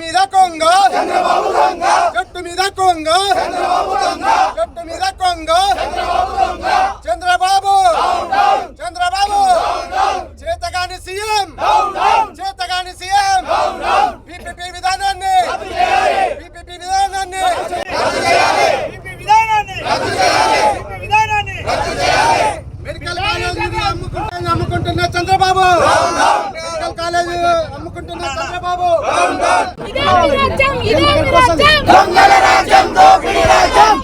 మీద కొంగ చెట్టు మీద కొంగ చెట్టు మీద కొంగ చంద్రబాబు చంద్రబాబు చేతగాని సీఎం చేతగాని సీఎం పిపిపి విధానాన్ని పిపిపి విధానాన్ని బీపీ విధానాన్ని బీపీ విధానాన్ని మెడికల్ కాలేజీ అమ్ముకుంటున్న అమ్ముకుంటున్న చంద్రబాబు! మెడికల్ కాలేజీ అమ్ముకుంటున్న చంద్రబాబు! ఇదే మీ రాజ్యం ఇదే మీ రాజ్యం! దొంగల రాజ్యం దోపిడీ రాజ్యం ఇదే మీ రాజ్యం!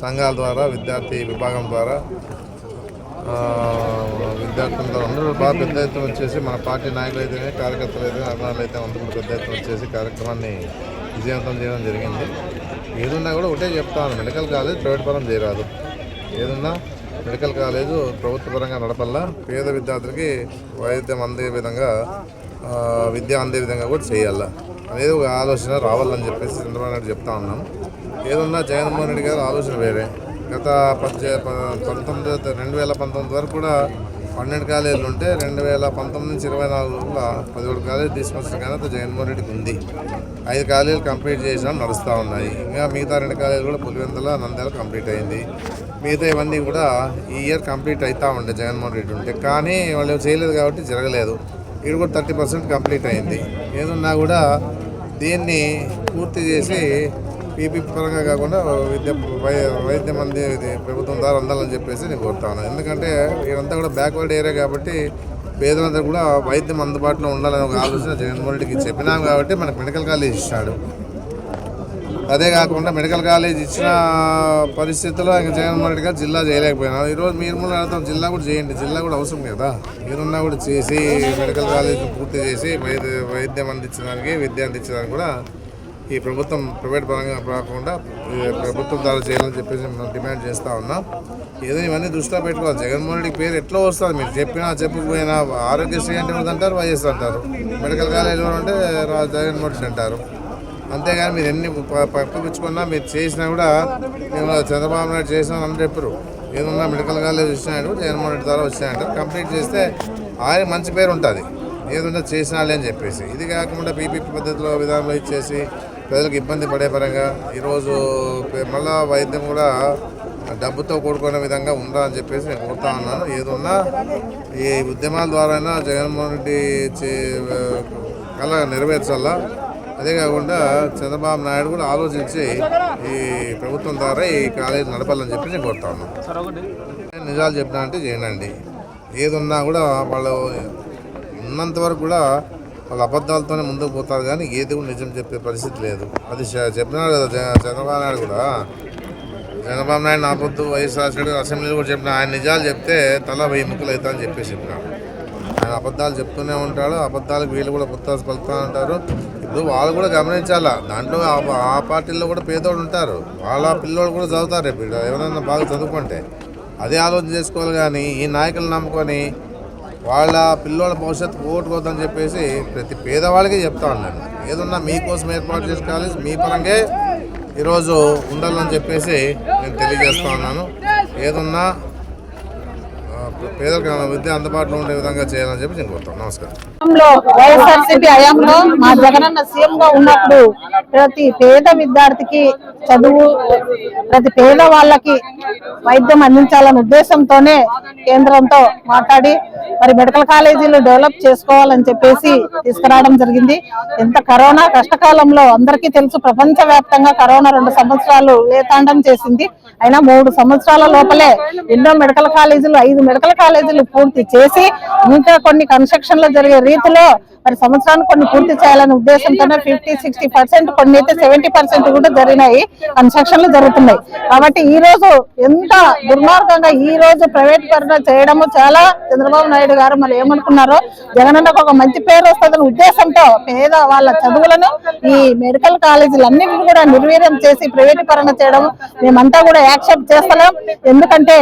సంఘాల ద్వారా విద్యార్థి విభాగం ద్వారా ఆ, విద్యార్థులతో అందరూ బాగా పెద్ద ఎత్తున వచ్చేసి మన పార్టీ నాయకులు అయితే కార్యకర్తలు అయితే అభిమానులు అయితే అందరూ పెద్ద ఎత్తున వచ్చేసి కార్యక్రమాన్ని విజయవంతం చేయడం జరిగింది. ఏదున్నా కూడా ఒకటే చెప్తాను మెడికల్ కాలేజ్ ప్రైవేట్ పరం చేయరాదు. ఏదున్నా మెడికల్ కాలేజు ప్రభుత్వ పరంగా నడపల్లా పేద విద్యార్థులకి వైద్యం అందే విధంగా విద్య అందే విధంగా కూడా చేయాలా అనేది ఒక ఆలోచన రావాలని చెప్పేసి చంద్రబాబు నాయుడు చెప్తా ఉన్నాం. ఏదన్నా జగన్మోహన్ రెడ్డి గారు ఆలోచన వేరే. గత పద్దె పంతొమ్మిది రెండు వేల పంతొమ్మిది వరకు కూడా పన్నెండు కాలేజీలు ఉంటే రెండు వేల పంతొమ్మిది నుంచి ఇరవై నాలుగులో పదిహేడు కాలేజీలు తీసుకొచ్చిన ఘనత జగన్మోహన్ రెడ్డికి ఉంది. ఐదు కాలేజీలు కంప్లీట్ చేసినా నడుస్తూ ఉన్నాయి. ఇంకా మిగతా రెండు కాలేజీలు కూడా పులివెందల నంద్యాల కంప్లీట్ అయింది. మిగతా ఇవన్నీ కూడా ఈ ఇయర్ కంప్లీట్ అవుతా ఉండే జగన్మోహన్ రెడ్డి ఉంటే. కానీ వాళ్ళు చేయలేదు కాబట్టి జరగలేదు. ఇది కూడా థర్టీ పర్సెంట్ కంప్లీట్ అయింది. ఏదన్నా కూడా దీన్ని పూర్తి చేసి పీపీ పరంగా కాకుండా విద్య వై- వైద్యం అంది ఇది ప్రభుత్వం ద్వారా అందాలని చెప్పేసి నేను కోరుతాను ఎందుకంటే ఇదంతా కూడా బ్యాక్వర్డ్ ఏరియా కాబట్టి పేదలందరూ కూడా వైద్యం అందుబాటులో ఉండాలని ఒక ఆలోచన జగన్మోహన్ రెడ్డికి చెప్పినాం కాబట్టి మనకు మెడికల్ కాలేజ్ ఇచ్చాడు. అదే కాకుండా మెడికల్ కాలేజ్ ఇచ్చిన పరిస్థితుల్లో ఇంకా జగన్మోహన్ రెడ్డి గారు జిల్లా చేయలేకపోయినారు. ఈరోజు మీరు ముందు అడుగుతాం జిల్లా కూడా చేయండి. జిల్లా కూడా అవసరం కదా. మీరున్నా కూడా చేసి మెడికల్ కాలేజ్ పూర్తి చేసి వైద్య వైద్యం అందించడానికి విద్య అందించడానికి కూడా ఈ ప్రభుత్వం ప్రైవేట్ పరంగా కాకుండా ప్రభుత్వం ద్వారా చేయాలని చెప్పేసి మనం డిమాండ్ చేస్తూ ఉన్నాం. ఏదో ఇవన్నీ దృష్టిలో పెట్టుకోవాలి. జగన్మోహన్ రెడ్డి పేరు ఎట్లా వస్తుంది? మీరు చెప్పినా చెప్పకపోయినా ఆరోగ్యశ్రీ అంటే ఎవరు అంటారు వైఎస్ అంటారు. మెడికల్ కాలేజ్ ఎవరు అంటే జగన్మోహన్ రెడ్డి అంటారు. అంతేగాని మీరు ఎన్ని పంపించుకున్నా మీరు చేసినా కూడా మేము చంద్రబాబు నాయుడు చేసినా అని చెప్పారు. ఏదన్నా మెడికల్ కాలేజ్ వచ్చినాడు జగన్మోహన్ రెడ్డి ద్వారా వచ్చినాడు కంప్లీట్ చేస్తే ఆయన మంచి పేరు ఉంటుంది. ఏదన్నా చేసినాలే అని చెప్పేసి. ఇది కాకుండా పీపీపీ పద్ధతిలో విధానంలో ఇచ్చేసి ప్రజలకు ఇబ్బంది పడే పరంగా ఈరోజు మళ్ళా వైద్యం కూడా డబ్బుతో కూడుకునే విధంగా ఉందా అని చెప్పేసి నేను కోరుతా ఉన్నాను. ఏదున్నా ఈ ఉద్యమాల ద్వారా జగన్మోహన్ రెడ్డి చే- కళ నెరవేర్చాలా? అదే కాకుండా చంద్రబాబు నాయుడు కూడా ఆలోచించి ఈ ప్రభుత్వం ద్వారా ఈ కాలేజీ నడపాలని చెప్పి నేను కోరుతా ఉన్నాను. నిజాలు చెప్పినా అంటే చేయనండి ఏదున్నా కూడా వాళ్ళు ఉన్నంత వరకు కూడా వాళ్ళు అబద్ధాలతోనే ముందుకు పోతారు కానీ ఏది కూడా నిజం చెప్పే పరిస్థితి లేదు. అది చెప్పినాడు కదా చంద్రబాబు నాయుడు కూడా. చంద్రబాబు నాయుడు నా పొద్దు వైఎస్ఆర్ అసెంబ్లీలో కూడా చెప్పిన ఆయన నిజాలు చెప్తే తల వెయ్యి ముక్కలు అవుతా అని చెప్పేసి చెప్పినాడు. ఆయన అబద్ధాలు చెప్తూనే ఉంటాడు అబద్ధాలకు వీళ్ళు కూడా పుత్తాసు పలుకుతూ ఉంటారు. ఇప్పుడు వాళ్ళు కూడా గమనించాలా? దాంట్లో ఆ- ఆ పార్టీల్లో కూడా పేదోళ్ళు ఉంటారు. వాళ్ళ పిల్లోళ్ళు కూడా చదువుతారు రేపు. ఎవరైనా బాగా చదువుకుంటే. అదే ఆలోచన చేసుకోవాలి కానీ ఈ నాయకులు నమ్ముకొని వాళ్ళ పిల్లోళ్ళ భవిష్యత్తు పోగొట్టుకోవద్దని చెప్పేసి ప్రతి పేదవాళ్ళకి చెప్తా ఉన్నాను. ఏదన్నా మీకోసం ఏర్పాటు చేసుకోవాలి కాలేజ్ మీ పరంగా ఈరోజు ఉండాలని చెప్పేసి నేను తెలియజేస్తా ఉన్నాను. ఏదన్నా పేదలకు విద్య అందుబాటులో ఉండే విధంగా చేయాలని చెప్పి నేను కోరుతాను నమస్కారం. వైఎస్ఆర్సీపీ హయాంలో మా జగనన్న సీఎం గా ఉన్నప్పుడు ప్రతి పేద విద్యార్థికి చదువు ప్రతి పేద వాళ్ళకి వైద్యం అందించాలనే ఉద్దేశంతోనే కేంద్రంతో మాట్లాడి మరి మెడికల్ కాలేజీలు డెవలప్ చేసుకోవాలని చెప్పేసి తీసుకురావడం జరిగింది. ఎంత కరోనా కష్టకాలంలో అందరికీ తెలుసు ప్రపంచ వ్యాప్తంగా కరోనా రెండు సంవత్సరాలు లేతాండం చేసింది. అయినా మూడు సంవత్సరాల లోపలే ఎన్నో మెడికల్ కాలేజీలు ఐదు మెడికల్ కాలేజీలు పూర్తి చేసి ఇంకా కొన్ని కన్స్ట్రక్షన్లో జరిగే రీతిలో మరి సంవత్సరానికి కొన్ని పూర్తి చేయాలనే ఉద్దేశంతోనే ఫిఫ్టీ సిక్స్టీ పర్సెంట్ కొన్ని అయితే సెవెంటీ పర్సెంట్ కూడా జరిగినాయి. కన్స్ట్రక్షన్లు జరుగుతున్నాయి. కాబట్టి ఈ రోజు ఎంత దుర్మార్గంగా ఈ రోజు ప్రైవేట్ పరణ చేయడము చాలా చంద్రబాబు నాయుడు గారు మరి ఏమనుకున్నారో జగనన్నకు ఒక మంచి పేరు వస్తుందనే ఉద్దేశంతో పేద వాళ్ళ చదువులను ఈ మెడికల్ కాలేజీలన్నింటినీ కూడా నిర్వీర్యం చేసి ప్రైవేట్ పరణ చేయడం మేమంతా కూడా యాక్సెప్ట్ చేస్తలేం. ఎందుకంటే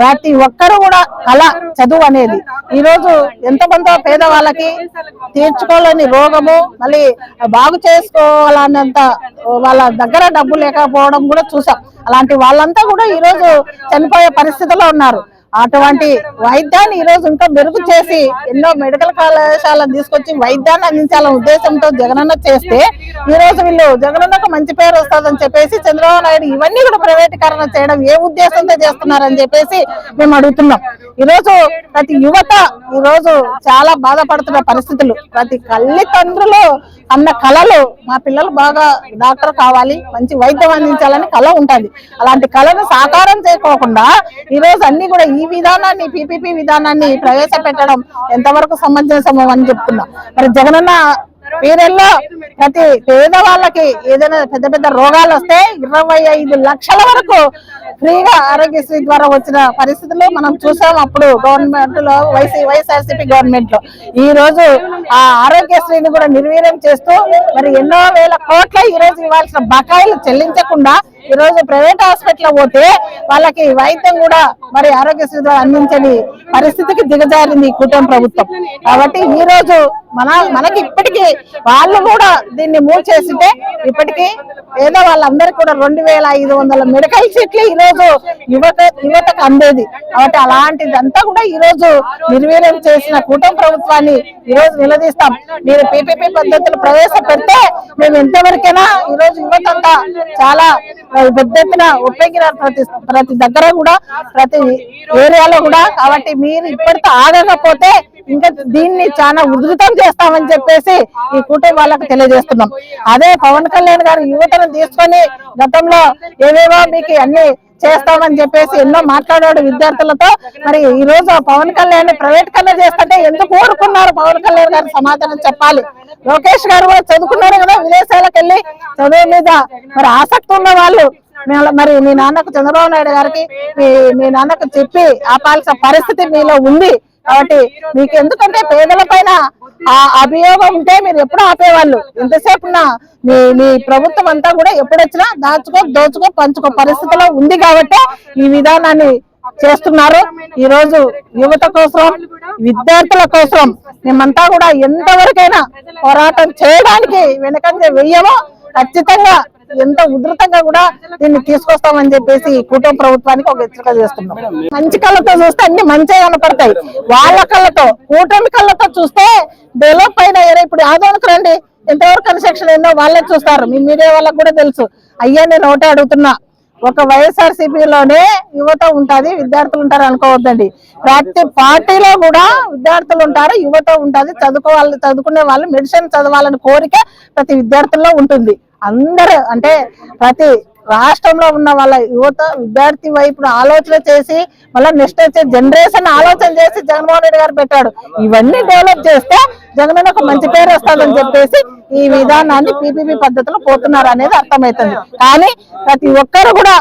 ప్రతి ఒక్కరు కూడా కళ చదువు అనేది. ఈ రోజు ఎంతమందో పేద వాళ్ళకి తీర్చుకోలేని రోగము మళ్ళీ బాగు చేసుకోవాలన్నంత వాళ్ళ దగ్గర డబ్బు లేకపోవడం కూడా చూసాం. అలాంటి వాళ్ళంతా కూడా ఈ రోజు చనిపోయే పరిస్థితిలో ఉన్నారు. అటువంటి వైద్యాన్ని ఈ ఇంకా మెరుగు చేసి ఎన్నో మెడికల్ కళాశాలను తీసుకొచ్చి వైద్యాన్ని అందించాలనే ఉద్దేశంతో జగనన్న చేస్తే ఈ రోజు వీళ్ళు జగనన్నకు మంచి పేరు వస్తుందని చెప్పేసి చంద్రబాబు నాయుడు ఇవన్నీ కూడా ప్రైవేటీకరణ చేయడం ఏ ఉద్దేశంతో చేస్తున్నారని చెప్పేసి మేము అడుగుతున్నాం. ఈ రోజు ప్రతి యువత ఈ రోజు చాలా బాధపడుతున్న పరిస్థితులు. ప్రతి తల్లిదండ్రులు అన్న కళలు మా పిల్లలు బాగా డాక్టర్ కావాలి మంచి వైద్యం అందించాలని కళ ఉంటుంది. అలాంటి కళను సాకారం చేయకోకుండా ఈ రోజు అన్ని కూడా ఈ విధానాన్ని పీపీపీ విధానాన్ని ప్రవేశపెట్టడం ఎంతవరకు సమంజసమో అని చెప్తున్నా. మరి జగనన్న పేరెల్లో ప్రతి పేదవాళ్ళకి ఏదైనా పెద్ద పెద్ద రోగాలు వస్తే ఇరవై ఐదు లక్షల వరకు ఫ్రీగా ఆరోగ్యశ్రీ ద్వారా వచ్చిన పరిస్థితులు మనం చూసాం అప్పుడు గవర్నమెంట్లో వైసీ వైఎస్ఆర్సీపీ గవర్నమెంట్లో ఈ రోజు ఆ ఆరోగ్యశ్రీని కూడా నిర్వీర్యం చేస్తూ మరి ఎన్నో వేల కోట్ల ఈ రోజు ఇవ్వాల్సిన బకాయిలు చెల్లించకుండా ఈ రోజు ప్రైవేట్ హాస్పిటల్ పోతే వాళ్ళకి వైద్యం కూడా మరి ఆరోగ్యశ్రీ ద్వారా అందించని పరిస్థితికి దిగజారింది కుటుంబ కూటమి ప్రభుత్వం. కాబట్టి ఈ రోజు మన మనకి ఇప్పటికీ వాళ్ళు కూడా దీన్ని మూవ్ చేసింటే ఇప్పటికీ ఏదో వాళ్ళందరికీ కూడా రెండు వేల ఐదు వందల మెడికల్ సీట్లు ఈ రోజు యువత యువతకు అందేది. కాబట్టి అలాంటిదంతా కూడా ఈ రోజు నిర్వీర్యం చేసిన కూటమి ప్రభుత్వాన్ని ఈ రోజు నిలదీస్తాం. మీరు పీపీపీ పద్ధతులు ప్రవేశపెడితే మేము ఎంతవరకైనా ఈ రోజు యువత చాలా పెద్ద ఎత్తున ఉపయోగినారు ప్రతి ప్రతి దగ్గర కూడా ప్రతి ఏరియాలో కూడా కాబట్టి మీరు ఇప్పటితో ఆగకపోతే ఇంకా దీన్ని చాలా ఉధృతం చేస్తామని చెప్పేసి ఈ కూటమి వాళ్ళకి తెలియజేస్తున్నాం. అదే పవన్ కళ్యాణ్ గారు యువతను తీసుకొని గతంలో ఏవేవో మీకు అన్ని చేస్తామని చెప్పేసి ఎన్నో మాట్లాడాడు విద్యార్థులతో. మరి ఈ రోజు ఆ పవన్ కళ్యాణ్ ప్రైవేట్ కన్నా చేస్తుంటే ఎందుకు కోరుకున్నారు పవన్ కళ్యాణ్ గారు సమాధానం చెప్పాలి? లోకేష్ గారు కూడా చదువుకున్నారు కదా విదేశాలకు వెళ్ళి చదువు మీద. మరి ఆసక్తి ఉన్న వాళ్ళు మరి మీ నాన్నకు చంద్రబాబు నాయుడు గారికి మీ మీ నాన్నకు చెప్పి ఆపాల్సిన పరిస్థితి మీలో ఉంది. కాబట్టి మీకు ఎందుకంటే పేదల పైన ఆ అభియోగం ఉంటే మీరు ఎప్పుడు ఆపేవాళ్ళు? ఎంతసేపు మీ మీ ప్రభుత్వం అంతా కూడా ఎప్పుడొచ్చినా దాచుకో దోచుకో పంచుకో పరిస్థితిలో ఉంది కాబట్టి ఈ విధానాన్ని చేస్తున్నారు. ఈ రోజు యువత కోసం విద్యార్థుల కోసం మేమంతా కూడా ఎంతవరకైనా పోరాటం చేయడానికి వెనకంజ వెయ్యమో ఖచ్చితంగా ఎంత ఉధృతంగా కూడా దీన్ని తీసుకొస్తామని చెప్పేసి కుటుంబ ప్రభుత్వానికి ఒక హెచ్చరిక చేస్తున్నాం. మంచి కళ్ళతో చూస్తే అన్ని మంచిగా కనపడతాయి. వాళ్ళ కళ్ళతో కూటమి కళ్ళతో చూస్తే డెవలప్ అయిన ఏరియా ఇప్పుడు ఆదోనికి రండి ఎంతవరకు కన్స్ట్రక్షన్ ఏందో వాళ్ళే చూస్తారు. మీ మీడియా వాళ్ళకి కూడా తెలుసు. అయ్యా నేను ఒకటే అడుగుతున్నా. ఒక వైఎస్ఆర్లోనే యువత ఉంటుంది విద్యార్థులు ఉంటారు అనుకోవద్దండి. ప్రతి పార్టీలో కూడా విద్యార్థులు ఉంటారు యువత ఉంటుంది. చదువుకోవాలి చదువుకునే వాళ్ళు మెడిసిన్ చదవాలని కోరిక ప్రతి విద్యార్థుల్లో ఉంటుంది. అందరూ అంటే ప్రతి రాష్ట్రంలో ఉన్న వాళ్ళ యువత విద్యార్థి వైపు ఆలోచన చేసి మళ్ళీ నెక్స్ట్ వచ్చే జనరేషన్ ఆలోచన చేసి జగన్మోహన్ రెడ్డి గారు పెట్టాడు. ఇవన్నీ డెవలప్ చేస్తే జగన్ ఒక మంచి పేరు వస్తుందని చెప్పేసి ఈ విధానాన్ని పీపీపీ పద్ధతిలో పోతున్నారు అనేది అర్థమవుతుంది. కానీ ప్రతి ఒక్కరు కూడా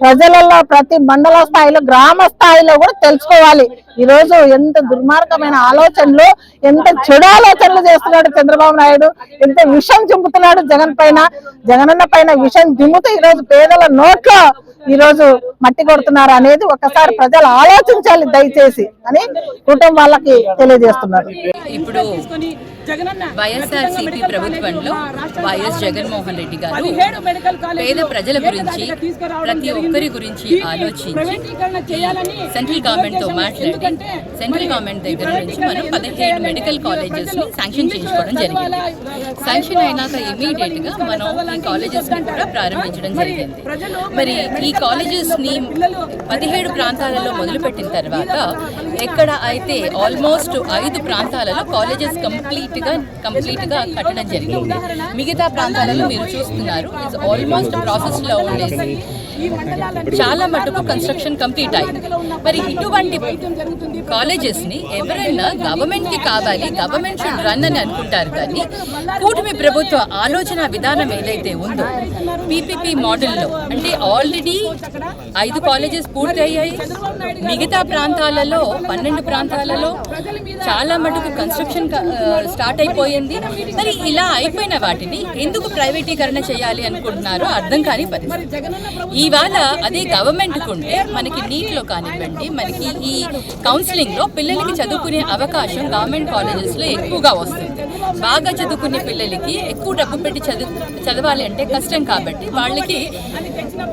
ప్రజలలో ప్రతి మండల స్థాయిలో గ్రామ స్థాయిలో కూడా తెలుసుకోవాలి. ఈ రోజు ఎంత దుర్మార్గమైన ఆలోచనలు ఎంత చెడు ఆలోచనలు చేస్తున్నాడు చంద్రబాబు నాయుడు ఎంత విషం చింపుతున్నాడు జగన్ పైన జగనన్న పైన విషం దిమ్ముతూ ఈ రోజు పేదల నోట్లో ఈ రోజు మట్టి కొడుతున్నారు అనేది ఒకసారి ప్రజలు ఆలోచించాలి దయచేసి అని కుటుంబం వాళ్ళకి తెలియజేస్తున్నారు. ఇప్పుడు వైఎస్ఆర్ సిపి ప్రభుత్వంలో వైఎస్ జగన్మోహన్ రెడ్డి గారు పేద ప్రజల గురించి ప్రతి ఒక్కరి గురించి ఆలోచించి సెంట్రల్ గవర్నమెంట్తో మాట్లాడి సెంట్రల్ గవర్నమెంట్ దగ్గర నుంచి మనం పదిహేడు మెడికల్ కాలేజెస్ని శాంక్షన్ చేసుకోవడం జరిగింది. శాంక్షన్ అయినాక ఇమీడియట్గా మనం ఈ కాలేజెస్ని కూడా ప్రారంభించడం జరిగింది. మరి ఈ కాలేజెస్ని పదిహేడు ప్రాంతాలలో మొదలుపెట్టిన తర్వాత ఎక్కడ అయితే ఆల్మోస్ట్ ఐదు ప్రాంతాలలో కాలేజెస్ కంప్లీట్ గా కంప్లీట్గా కట్టడం జరిగింది. మిగతా ప్రాంతాలలో మీరు చూస్తున్నారు. ఇట్స్ ఆల్మోస్ట్ ప్రాసెస్లో ఉండేసి చాలా మటుకు కన్స్ట్రక్షన్ కంప్లీట్ అయింది మరి ఇటువంటి కాలేజెస్ని ఎవరైనా గవర్నమెంట్కి కావాలి గవర్నమెంట్ షుడ్ రన్ అని అనుకుంటారు కానీ కూటమి ప్రభుత్వ ఆలోచన విధానం ఏదైతే ఉందో పీపీపీ మోడల్లో అంటే ఆల్రెడీ ఐదు కాలేజెస్ పూర్తి అయ్యాయి మిగతా ప్రాంతాలలో పన్నెండు ప్రాంతాలలో చాలా మటుకు కన్స్ట్రక్షన్ స్టార్ట్ అయిపోయింది. మరి ఇలా అయిపోయిన వాటిని ఎందుకు ప్రైవేటీకరణ చేయాలి అనుకుంటున్నారో అర్థం కాని పరిస్థితి. ఇవాళ అదే గవర్నమెంట్ ఉంటే మనకి నీటిలో కానివ్వండి మనకి ఈ కౌన్సిలింగ్లో పిల్లలకి చదువుకునే అవకాశం గవర్నమెంట్ కాలేజెస్లో ఎక్కువగా వస్తుంది. బాగా చదువుకునే పిల్లలకి ఎక్కువ డబ్బు పెట్టి చదువు చదవాలి అంటే కష్టం కాబట్టి వాళ్ళకి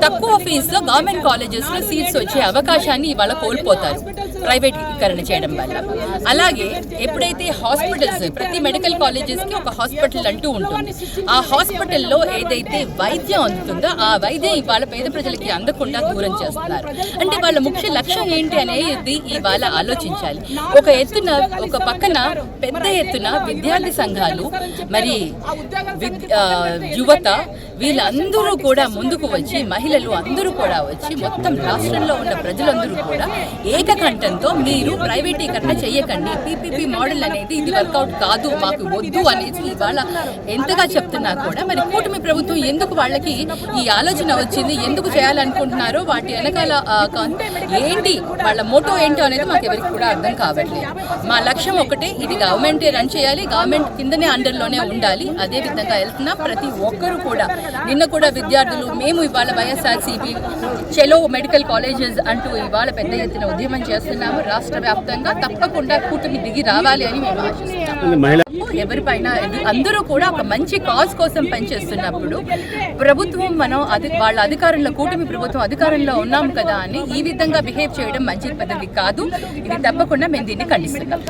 తక్కువ ఫీజులో గవర్నమెంట్ కాలేజెస్లో సీట్స్ వచ్చే అవకాశాన్ని ఇవాళ కోల్పోతారు. ప్రైవేటీకరణ చేయడం వల్ల. అలాగే ఎప్పుడైతే హాస్పిటల్స్ ప్రతి మెడికల్ కాలేజెస్కి ఒక హాస్పిటల్ అంటూ ఉంటుంది ఆ హాస్పిటల్లో ఏదైతే వైద్యం అందుతుందో ఆ వైద్యం ఇవాళ పేద ప్రజలకి అందకుండా దూరం చేస్తున్నారు. అంటే వాళ్ళ ముఖ్య లక్ష్యం ఏంటి అనేది ఇవాళ ఆలోచించాలి. ఒక ఎత్తున ఒక పక్కన పెద్ద ఎత్తున విద్యార్థి సంఘాలు మరి యువత వీళ్ళందరూ కూడా ముందుకు వచ్చి మహిళలు అందరూ కూడా వచ్చి మొత్తం రాష్ట్రంలో ఉన్న ప్రజలందరూ కూడా ఏకకంఠంతో మీరు ప్రైవేటీకరణ చేయకండి పీపీపీ మోడల్ అనేది ఇది వర్కౌట్ కాదు మాకు వద్దు అనేది ఇవాళ ఎంతగా చెప్తున్నా కూడా మరి కూటమి ప్రభుత్వం ఎందుకు వాళ్ళకి ఈ ఆలోచన వచ్చింది ఎందుకు చేయాలనుకుంటున్నారో వాటి వెనకాల ఏంటి వాళ్ళ మోటో ఏంటో అనేది మాకు ఎవరికి కూడా అర్థం కావట్లేదు. మా లక్ష్యం ఒకటే ఇది గవర్నమెంటే రన్ చేయాలి గవర్నమెంట్ కిందనే అండర్లోనే ఉండాలి అదే విధంగా వెళ్తున్నా ప్రతి ఒక్కరూ కూడా నిన్న కూడా విద్యార్థులు మేము ఇవాళ వైఎస్ఆర్సీపీ చెలో మెడికల్ కాలేజెస్ అంటూ ఇవాళ పెద్ద ఎత్తున ఉద్యమం చేస్తున్నాము. రాష్ట్ర వ్యాప్తంగా తప్పకుండా కూటమి దిగి రావాలి అని మేము ఆశిస్తున్నాము. ఎవరిపైన అందరూ కూడా ఒక మంచి కాజ్ కోసం పనిచేస్తున్నప్పుడు ప్రభుత్వం మనం అది వాళ్ళ అధికారంలో కూటమి ప్రభుత్వం అధికారంలో ఉన్నాం కదా అని ఈ విధంగా బిహేవ్ చేయడం మంచి పద్ధతి కాదు. ఇది తప్పకుండా మేము దీన్ని ఖండిస్తున్నాం.